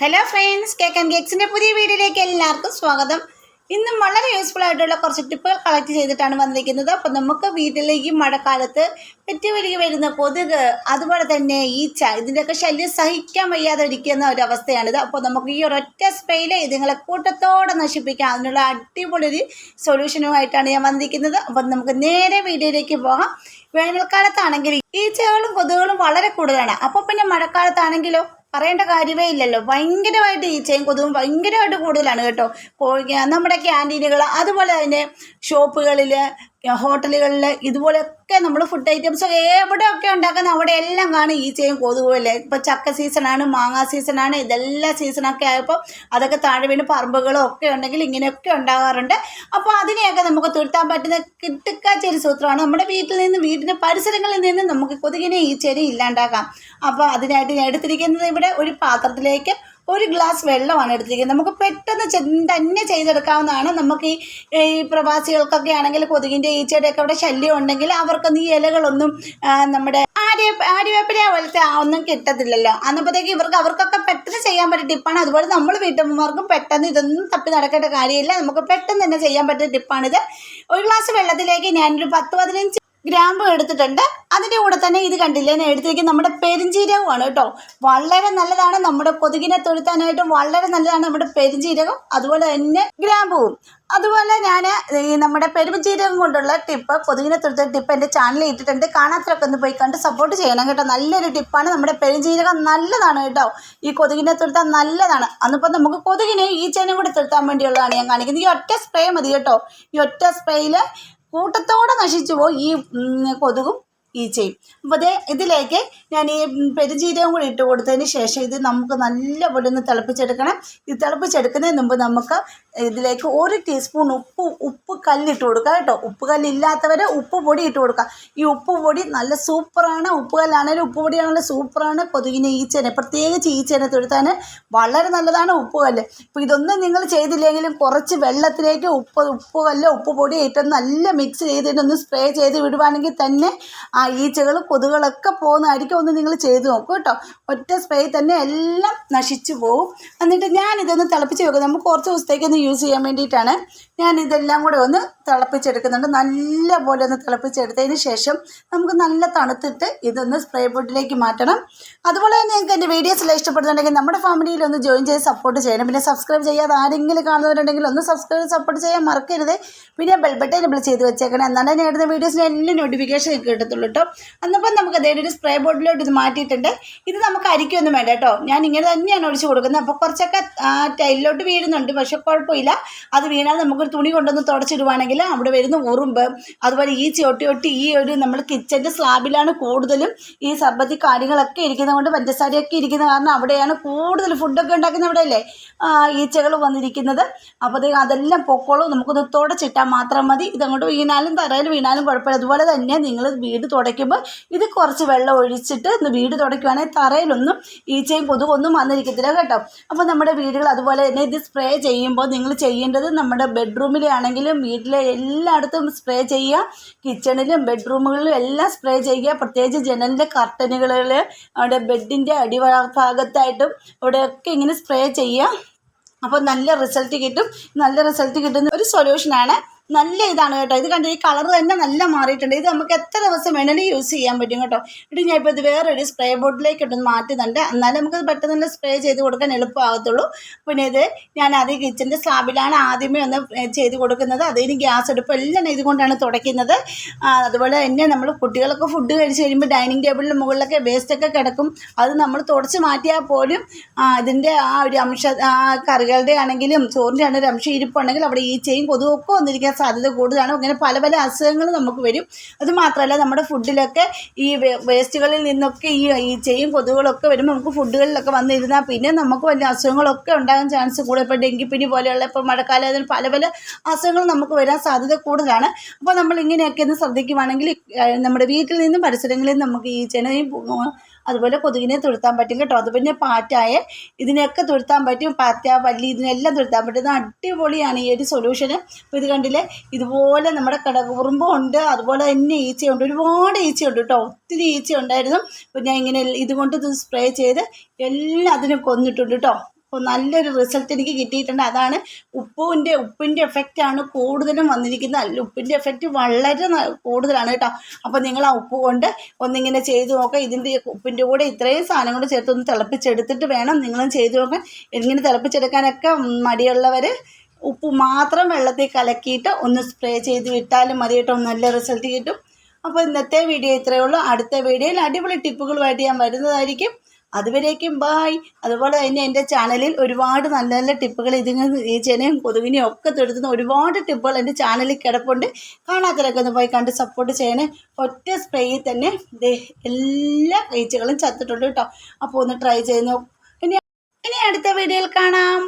Hello friends cake and കേക്സിന്റെ പുതിയ വീഡിയോയിലേക്ക് എല്ലാവർക്കും സ്വാഗതം. ഇന്നും വളരെ യൂസ്ഫുൾ ആയിട്ടുള്ള കുറച്ച് ടിപ്പുകൾ കളക്ട് ചെയ്തിട്ടാണ് വന്നിരിക്കുന്നത്. അപ്പോൾ നമുക്ക് വീട്ടിലേക്ക് മഴക്കാലത്ത് പെറ്റുവലിക്ക് വരുന്ന കൊതുക് അതുപോലെ തന്നെ ഈച്ച ഇതിന്റെയൊക്കെ ശല്യം സഹിക്കാൻ വയ്യാതെ ഇരിക്കുന്ന ഒരു അവസ്ഥയാണിത്. അപ്പോൾ നമുക്ക് ഈ ഒരൊറ്റ സ്പ്രേയിൽ ഇതുങ്ങളെ കൂട്ടത്തോടെ നശിപ്പിക്കാം. അതിനുള്ള അടിപൊളി ഒരു സൊല്യൂഷനുമായിട്ടാണ് ഞാൻ വന്നിരിക്കുന്നത്. അപ്പോൾ നമുക്ക് നേരെ വീഡിയോയിലേക്ക് പോകാം. വേനൽക്കാലത്താണെങ്കിൽ ഈച്ചകളും കൊതുകുകളും വളരെ കൂടുതലാണ്. അപ്പോൾ പിന്നെ മഴക്കാലത്താണെങ്കിലോ? പറയേണ്ട കാര്യമേ ഇല്ലല്ലോ. ഭയങ്കരമായിട്ട് ഈച്ചയും കൊതുകും ഭയങ്കരമായിട്ട് കൂടുതലാണ് കേട്ടോ. കോ- നമ്മുടെ ക്യാന്റീനുകൾ അതുപോലെ തന്നെ ഷോപ്പുകളിൽ ഹോട്ടലുകളിൽ ഇതുപോലെയൊക്കെ നമ്മൾ ഫുഡ് ഐറ്റംസ് എവിടെയൊക്കെ ഉണ്ടാക്കുന്ന അവിടെ എല്ലാം കാണും. ഈച്ചയും കൊതുകുമല്ലേ ഇപ്പോൾ ചക്ക സീസണാണ് മാങ്ങ സീസണാണ് ഇതെല്ലാം സീസണൊക്കെ ആയപ്പോൾ അതൊക്കെ താഴെ വീണ് പറമ്പുകളും ഒക്കെ ഉണ്ടെങ്കിൽ ഇങ്ങനെയൊക്കെ ഉണ്ടാകാറുണ്ട്. അപ്പോൾ അതിനെയൊക്കെ നമുക്ക് തുരുത്താൻ പറ്റുന്ന കിട്ടുക്കാച്ച ഒരു സൂത്രമാണ്. നമ്മുടെ വീട്ടിൽ നിന്ന് വീടിന്റെ പരിസരങ്ങളിൽ നിന്ന് നമുക്ക് കൊതുകിനെ ഈച്ചേനെ ഇല്ലാണ്ടാക്കാം. അപ്പോൾ അതിനായിട്ട് ഞാൻ എടുത്തിരിക്കുന്നത് ഇവിടെ ഒരു പാത്രത്തിലേക്ക് ഒരു ഗ്ലാസ് വെള്ളമാണ് എടുത്തിരിക്കുന്നത്. നമുക്ക് പെട്ടെന്ന് തന്നെ ചെയ്തെടുക്കാവുന്നതാണ്. നമുക്ക് ഈ പ്രവാസികൾക്കൊക്കെ ആണെങ്കിൽ കൊതുകിന്റെ ഈച്ചയുടെയൊക്കെ അവിടെ ശല്യം ഉണ്ടെങ്കിൽ അവർക്കൊന്നും ഈ ഇലകളൊന്നും നമ്മുടെ ആര്യ ആര്യവേപ്പില പോലത്തെ ഒന്നും കിട്ടത്തില്ലല്ലോ. അന്നപ്പോഴത്തേക്ക് ഇവർക്ക് അവർക്കൊക്കെ പെട്ടെന്ന് ചെയ്യാൻ പറ്റിയ ടിപ്പാണ്. അതുപോലെ നമ്മൾ വീട്ടമ്മമാർക്കും പെട്ടെന്ന് ഇതൊന്നും തപ്പി നടക്കേണ്ട കാര്യമില്ല. നമുക്ക് പെട്ടെന്ന് തന്നെ ചെയ്യാൻ പറ്റിയ ടിപ്പാണിത്. ഒരു ഗ്ലാസ് വെള്ളത്തിലേക്ക് ഞാനൊരു പത്ത് പതിനഞ്ച് ഗ്രാമ്പ് എടുത്തിട്ടുണ്ട്. അതിന്റെ കൂടെ തന്നെ ഇത് കണ്ടില്ലേ? ഞാൻ എടുത്തിരിക്കുന്നത് നമ്മുടെ പെരിഞ്ജീരകമാണ് കേട്ടോ. വളരെ നല്ലതാണ് നമ്മുടെ കൊതുകിനെ തൊഴുത്താനായിട്ട് വളരെ നല്ലതാണ് നമ്മുടെ പെരിഞ്ചീരകം അതുപോലെ തന്നെ ഗ്രാമ്പുവും. അതുപോലെ ഞാൻ നമ്മുടെ പെരുംജീരകം കൊണ്ടുള്ള ടിപ്പ് കൊതുകിനെ തൊഴുത്ത ടിപ്പ് എന്റെ ചാനലിൽ ഇട്ടിട്ടുണ്ട്. കാണാത്തവരൊക്കെ ഒന്ന് പോയി കണ്ട് സപ്പോർട്ട് ചെയ്യണം കേട്ടോ. നല്ലൊരു ടിപ്പാണ് നമ്മുടെ പെരുംജീരകം നല്ലതാണ് കേട്ടോ. ഈ കൊതുകിനെ തൊഴുത്താൻ നല്ലതാണ്. അന്നിപ്പോൾ നമുക്ക് കൊതുകിനെ ഈച്ചേനെ കൂടി തൊഴുത്താൻ വേണ്ടിയുള്ളതാണ് ഞാൻ കാണിക്കുന്നത്. ഈ ഒറ്റ സ്പ്രേ മതി കേട്ടോ. ഈ ഒറ്റ സ്പ്രേയിൽ കൂട്ടത്തോടെ നശിച്ചു പോയി ഈ കൊതുകും ഈച്ചയും. അപ്പോൾ അതേ ഇതിലേക്ക് ഞാൻ ഈ പെരുജീരകം കൂടി ഇട്ട് കൊടുത്തതിന് ശേഷം ഇത് നമുക്ക് നല്ലപോലെ ഒന്ന് തിളപ്പിച്ചെടുക്കണം. ഇത് തിളപ്പിച്ചെടുക്കുന്നതിന് മുമ്പ് നമുക്ക് ഇതിലേക്ക് ഒരു ടീസ്പൂൺ ഉപ്പ് ഉപ്പ് കല്ലിട്ട് കൊടുക്കുക കേട്ടോ. ഉപ്പ് കല്ലില്ലാത്തവർ ഉപ്പ് പൊടി ഇട്ട് കൊടുക്കുക. ഈ ഉപ്പ് പൊടി നല്ല സൂപ്പറാണ്. ഉപ്പ് കല്ലാണെങ്കിലും ഉപ്പ് പൊടിയാണെങ്കിലും സൂപ്പറാണ്. കൊതുകിനെ ഈച്ചേനെ പ്രത്യേകിച്ച് ഈച്ചേനെ തൊഴുത്താൻ വളരെ നല്ലതാണ് ഉപ്പ് കല്ല്. ഇപ്പോൾ ഇതൊന്നും നിങ്ങൾ ചെയ്തില്ലെങ്കിലും കുറച്ച് വെള്ളത്തിലേക്ക് ഉപ്പ് ഉപ്പ് കല്ല് ഉപ്പ് പൊടി ഇട്ട് നല്ല മിക്സ് ചെയ്തിട്ട് ഒന്ന് സ്പ്രേ ചെയ്ത് വിടുവാണെങ്കിൽ തന്നെ ആ ഈച്ചകൾ കൊതുകുകളൊക്കെ പോകുന്നതായിരിക്കും. ഒന്ന് നിങ്ങൾ ചെയ്ത് നോക്കും കേട്ടോ. ഒറ്റ സ്പ്രേ തന്നെ എല്ലാം നശിച്ചു പോകും. എന്നിട്ട് ഞാനിതൊന്ന് തിളപ്പിച്ച് വെക്കും നമുക്ക് കുറച്ച് ദിവസത്തേക്ക് ഒന്ന് യൂസ് ചെയ്യാൻ വേണ്ടിയിട്ടാണ്. ഞാൻ ഇതെല്ലാം കൂടെ ഒന്ന് തിളപ്പിച്ചെടുക്കുന്നുണ്ട്. നല്ല പോലെ ഒന്ന് തിളപ്പിച്ചെടുത്തതിന് ശേഷം നമുക്ക് നല്ല തണുത്തിട്ട് ഇതൊന്ന് സ്പ്രേ ബോട്ടിലേക്ക് മാറ്റണം. അതുപോലെ തന്നെ നിങ്ങൾക്ക് എന്റെ വീഡിയോസ് എല്ലാം ഇഷ്ടപ്പെടുന്നുണ്ടെങ്കിൽ നമ്മുടെ ഫാമിലിയിൽ ഒന്ന് ജോയിൻ ചെയ്ത് സപ്പോർട്ട് ചെയ്യണം. പിന്നെ സബ്സ്ക്രൈബ് ചെയ്യാതെ ആരെങ്കിലും കാണുന്നവരുണ്ടെങ്കിൽ ഒന്ന് സബ്സ്ക്രൈബ് സപ്പോർട്ട് ചെയ്യാൻ മറക്കരുത്. പിന്നെ ബെൽബട്ടൻ നമ്മൾ ചെയ്ത് വെച്ചേക്കണം. എന്നാലേ ഞാൻ ഇടുന്ന വീഡിയോസിന് എല്ലാം നോട്ടിഫിക്കേഷൻ കിട്ടത്തുള്ളൂ കേട്ടോ അന്നപ്പം നമുക്ക് അതേ ഒരു സ്പ്രേ ബോട്ടിലോട്ട് ഇത് മാറ്റിയിട്ടുണ്ട്. ഇത് നമുക്ക് അരിക്കൊന്നും വേണ്ട കേട്ടോ ഞാൻ ഇങ്ങനെ തന്നെയാണ് ഒഴിച്ച് കൊടുക്കുന്നത്. അപ്പോൾ കുറച്ചൊക്കെ ടൈലിലോട്ട് വീഴുന്നുണ്ട്. പക്ഷെ കുഴപ്പമില്ല. അത് വീണാൽ നമുക്കൊരു തുണി കൊണ്ടൊന്ന് തുടച്ചിടുവാണെങ്കിൽ അവിടെ വരുന്ന ഉറുമ്പ് അതുപോലെ ഈ ചൊട്ടി ഒട്ടി ഈ ഒരു നമ്മൾ കിച്ചന്റെ സ്ലാബിലാണ് കൂടുതലും ഈ സർബത്തി കാര്യങ്ങളൊക്കെ ഇരിക്കുന്നത് കൊണ്ട് പഞ്ചസാരയൊക്കെ ഇരിക്കുന്ന കാരണം അവിടെയാണ് കൂടുതൽ ഫുഡൊക്കെ ഉണ്ടാക്കുന്ന അവിടെ അല്ലേ ഈച്ചകൾ വന്നിരിക്കുന്നത്. അപ്പോൾ അത് അതെല്ലാം പൊക്കോളും. നമുക്കൊന്ന് തുടച്ചിട്ടാൽ മാത്രം മതി. ഇതങ്ങോട്ട് വീണാലും തറയിൽ വീണാലും കുഴപ്പമില്ല. അതുപോലെ തന്നെ നിങ്ങൾ വീട് തുടയ്ക്കുമ്പോൾ ഇത് കുറച്ച് വെള്ളം ഒഴിച്ചിട്ട് ഒന്ന് വീട് തുടയ്ക്കുവാണെങ്കിൽ തറയിലൊന്നും ഈച്ചയും കൊതുകൊന്നും വന്നിരിക്കത്തില്ല കേട്ടോ. അപ്പോൾ നമ്മുടെ വീടുകൾ അതുപോലെ തന്നെ ഇത് സ്പ്രേ ചെയ്യുമ്പോൾ നിങ്ങൾ ചെയ്യേണ്ടത് നമ്മുടെ ബെഡ്റൂമിലെ ആണെങ്കിലും വീട്ടിലെ എല്ലായിടത്തും സ്പ്രേ ചെയ്യുക. കിച്ചണിലും ബെഡ്റൂമുകളിലും എല്ലാം സ്പ്രേ ചെയ്യുക. പ്രത്യേകിച്ച് ജനലിന്റെ കർട്ടനുകളിൽ അവിടെ ബെഡിന്റെ അടിഭാഗത്തായിട്ടും അവിടെയൊക്കെ ഇങ്ങനെ സ്പ്രേ ചെയ്യുക. അപ്പോൾ നല്ല റിസൾട്ട് കിട്ടും. നല്ല റിസൾട്ട് കിട്ടുന്ന ഒരു സൊല്യൂഷനാണ് നല്ല ഇതാണ് കേട്ടോ. ഇത് കണ്ട് ഈ കളർ തന്നെ നല്ല മാറിയിട്ടുണ്ട്. ഇത് നമുക്ക് എത്ര ദിവസം വേണമെങ്കിലും യൂസ് ചെയ്യാൻ പറ്റും കേട്ടോ. ഇത് ഞാൻ ഇപ്പോൾ ഇത് വേറൊരു സ്പ്രേ ബോട്ടിലേക്ക് ഇട്ടൊന്ന് മാറ്റുന്നുണ്ട്. എന്നാലും നമുക്ക് പെട്ടെന്ന് തന്നെ സ്പ്രേ ചെയ്ത് കൊടുക്കാൻ എളുപ്പമാകത്തുള്ളൂ. പിന്നെ ഇത് ഞാൻ അത് കിച്ചന്റെ സ്ലാബിലാണ് ആദ്യമേ ഒന്ന് ചെയ്ത് കൊടുക്കുന്നത്. അതിന് ഗ്യാസ് അടുപ്പ് എല്ലാം ഇതുകൊണ്ടാണ് തുടയ്ക്കുന്നത്. അതുപോലെ തന്നെ നമ്മൾ കുട്ടികളൊക്കെ ഫുഡ് കഴിച്ച് കഴിയുമ്പോൾ ഡൈനിങ് ടേബിളിന്റെ മുകളിലൊക്കെ വേസ്റ്റൊക്കെ കിടക്കും. അത് നമ്മൾ തുടച്ച് മാറ്റിയാൽ പോലും ഇതിന്റെ ആ ഒരു അംശ കറികളുടെ ആണെങ്കിലും ചോറിന്റെ ആണെങ്കിലും അംശം ഇരിപ്പുണ്ടെങ്കിൽ അവിടെ ഈ കൊതുകും ഒക്കെ വന്നിരിക്കാൻ സാധ്യത കൂടുതലാണ്. അങ്ങനെ പല പല അസുഖങ്ങൾ നമുക്ക് വരും. അത് മാത്രമല്ല നമ്മുടെ ഫുഡിലൊക്കെ ഈ വേസ്റ്റുകളിൽ നിന്നൊക്കെ ഈ ഈച്ചയും കൊതുകുകളൊക്കെ വരുമ്പോൾ നമുക്ക് ഫുഡുകളിലൊക്കെ വന്നിരുന്നാൽ പിന്നെ നമുക്ക് വലിയ അസുഖങ്ങളൊക്കെ ഉണ്ടാകാൻ ചാൻസ് കൂടുതൽ ഇപ്പോൾ ഡെങ്കിപ്പനി പോലെയുള്ള ഇപ്പോൾ മഴക്കാലം പല പല അസുഖങ്ങൾ നമുക്ക് വരാൻ സാധ്യത കൂടുതലാണ്. അപ്പോൾ നമ്മൾ ഇങ്ങനെയൊക്കെ ഒന്ന് ശ്രദ്ധിക്കുവാണെങ്കിൽ നമ്മുടെ വീട്ടിൽ നിന്നും പരിസരങ്ങളിൽ നിന്നും നമുക്ക് ഈ ഉം, അതുപോലെ കൊതുകിനെ തുരുത്താൻ പറ്റും കേട്ടോ. അതുപോലെ പിന്നെ പാറ്റായ ഇതിനെയൊക്കെ തുരുത്താൻ പറ്റും. പാറ്റ പല്ലി ഇതിനെല്ലാം തുരുത്താൻ പറ്റും. ഇത് അടിപൊളിയാണ് ഈ ഒരു സൊല്യൂഷൻ അപ്പോൾ ഇത് കണ്ടില്ലേ? ഇതുപോലെ നമ്മുടെ കടകുറുമ്പും ഉണ്ട്. അതുപോലെ തന്നെ ഈച്ചയുണ്ട്. ഒരുപാട് ഈച്ചയുണ്ട് കേട്ടോ. ഒത്തിരി ഈച്ച ഉണ്ടായിരുന്നു അപ്പോൾ ഞാൻ ഇങ്ങനെ ഇതുകൊണ്ട് ഇത് സ്പ്രേ ചെയ്ത് എല്ലാം അതിനും കൊന്നിട്ടുണ്ട് കേട്ടോ. അപ്പോൾ നല്ലൊരു റിസൾട്ട് എനിക്ക് കിട്ടിയിട്ടുണ്ട്. അതാണ് ഉപ്പിന്റെ ഉപ്പിന്റെ എഫക്റ്റാണ് കൂടുതലും വന്നിരിക്കുന്നത്. അല്ല ഉപ്പിന്റെ എഫക്റ്റ് വളരെ കൂടുതലാണ് കേട്ടോ. അപ്പോൾ നിങ്ങൾ ആ ഉപ്പ് കൊണ്ട് ഒന്നിങ്ങനെ ചെയ്ത് നോക്കുക ഇതിന്റെ ഉപ്പിന്റെ കൂടെ ഇത്രയും സാധനം കൊണ്ട് ചേർത്ത് ഒന്ന് തിളപ്പിച്ചെടുത്തിട്ട് വേണം നിങ്ങളും ചെയ്ത് നോക്കാൻ. ഇങ്ങനെ തിളപ്പിച്ചെടുക്കാനൊക്കെ മടിയുള്ളവർ ഉപ്പ് മാത്രം വെള്ളത്തിൽ കലക്കിയിട്ട് ഒന്ന് സ്പ്രേ ചെയ്ത് വിട്ടാലും മതി കേട്ടോ. നല്ല റിസൾട്ട് കിട്ടും. അപ്പോൾ ഇന്നത്തെ വീഡിയോ ഇത്രയേ ഉള്ളൂ. അടുത്ത വീഡിയോയിൽ അടിപൊളി ടിപ്പുകളുമായിട്ട് ഞാൻ വരുന്നതായിരിക്കും. അതുവരേക്കും ബായ് അതുപോലെ തന്നെ എന്റെ ചാനലിൽ ഒരുപാട് നല്ല നല്ല ടിപ്പുകൾ ഇതിന് ചെനയും കൊതുകിനെയും ഒക്കെ തെടുത്തുന്ന ഒരുപാട് ടിപ്പുകൾ എന്റെ ചാനലിൽ കിടപ്പുണ്ട്. കാണാത്തവരൊക്കെ ഒന്ന് പോയി കണ്ട് സപ്പോർട്ട് ചെയ്യണേ. ഒറ്റ സ്പ്രേയിൽ തന്നെ എല്ലാ ഈച്ചകളും ചത്തിട്ടുണ്ട് കേട്ടോ. അപ്പോൾ ഒന്ന് ട്രൈ ചെയ്ത് നോക്കും ഇനി ഇനി അടുത്ത വീഡിയോയിൽ കാണാം.